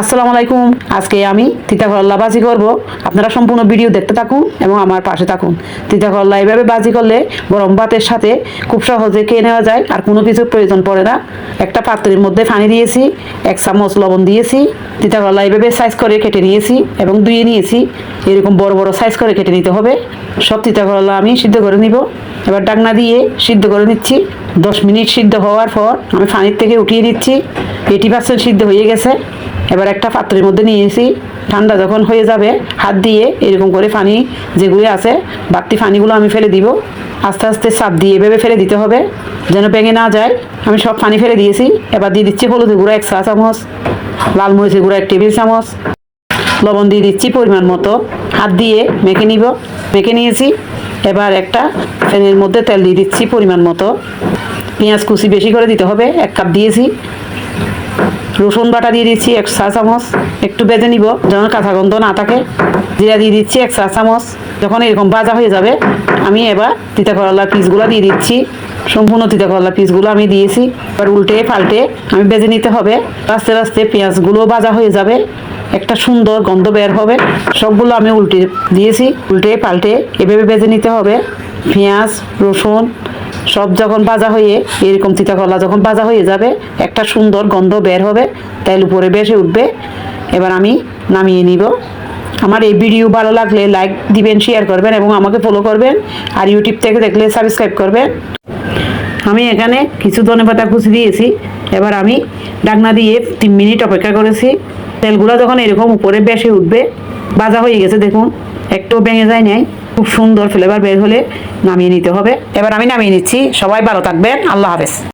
আসসালামু আলাইকুম। আজকে আমি তিতা করল্লা বাজি করব। আপনারা সম্পূর্ণ ভিডিও দেখতে থাকুন এবং আমার পাশে থাকুন। তিতা করল্লা এইভাবে বাজি করলে গরম ভাতের সাথে খুব সহজে খেয়ে নেওয়া যায় আর কোনো কিছুর প্রয়োজন পড়ে না। একটা পাত্রের মধ্যে পানি দিয়েছি, এক চামচ লবণ দিয়েছি তিতা করল্লা এইভাবে সাইজ করে কেটে নিয়েছি এবং ধুয়ে নিয়েছি। এরকম বড় বড় সাইজ করে কেটে নিতে হবে। সব তিতা করল্লা আমি সিদ্ধ করে নিব। এবার ডাকনা দিয়ে সিদ্ধ করে নিচ্ছি। দশ মিনিট সিদ্ধ হওয়ার পর আমি পানির থেকে উঠিয়ে দিচ্ছি। এইটি পার্সেন্ট সিদ্ধ হয়ে গেছে। এবার একটা পাত্রের মধ্যে নিয়েছি ঠান্ডা যখন হয়ে যাবে, হাত দিয়ে এরকম করে পানি যেগুলো আছে, বাড়তি পানিগুলো আমি ফেলে দিব। আস্তে আস্তে চাপ দিয়ে এভাবে ফেলে দিতে হবে। যেন ভেঙে না যায়। আমি সব পানি ফেলে দিয়েছি। এবার দিয়ে দিচ্ছি হলুদের গুঁড়া এক চা চামচ, লাল মরিচের গুঁড়া এক টেবিল চামচ, লবণ দিয়ে দিচ্ছি পরিমাণ মতো। হাত দিয়ে মেখে নিব। মেখে নিয়েছি। এবার একটা ফ্যানের মধ্যে তেল দিয়ে দিচ্ছি পরিমাণ মতো। পেঁয়াজ কুচি বেশি করে দিতে হবে, এক কাপ দিয়েছি। রসুন বাটা দিয়ে দিচ্ছি এক চা চামচ, একটু বেজে নিব যেন কাঁচা গন্ধ না থাকে। জিরা দিয়ে দিচ্ছি এক চা চামচ, যখন এরকম ভাজা হয়ে যাবে, আমি এবার তিতা করলার পিসগুলো দিয়ে দিচ্ছি। সম্পূর্ণ তিতা করলার পিসগুলো আমি দিয়েছি। এবার উল্টে পাল্টে আমি বেজে নিতে হবে। আস্তে আস্তে পেঁয়াজগুলো ভাজা হয়ে যাবে। একটা সুন্দর গন্ধ বের হবে। সবগুলো আমি উল্টে দিয়েছি, উল্টে পাল্টে। এভাবে বেজে নিতে হবে। পেঁয়াজ, রসুন, সব যখন ভাজা হয়ে, এরকম তিতা কলা যখন ভাজা হয়ে যাবে, একটা সুন্দর গন্ধ বের হবে। তেল উপরে বেশি উঠবে। এবার আমি নামিয়ে নিব। আমার এই ভিডিও ভালো লাগলে লাইক দিবেন শেয়ার করবেন এবং আমাকে ফলো করবেন। আর ইউটিউব থেকে দেখলে সাবস্ক্রাইব করবেন। আমি এখানে কিছু ধনেপাতা কুচি দিয়েছি। এবার আমি ডাকনা দিয়ে তিন মিনিট অপেক্ষা করেছি। তেলগুলো যখন এরকম উপরে বেশি উঠবে, বাজা হয়ে গেছে দেখুন, একটু ভেঙে যায় নাই, খুব সুন্দর ফ্লেভার বের হলে নামিয়ে নিতে হবে। এবার আমি নামিয়ে নিচ্ছি। সবাই ভালো থাকবেন। আল্লাহ হাফেজ।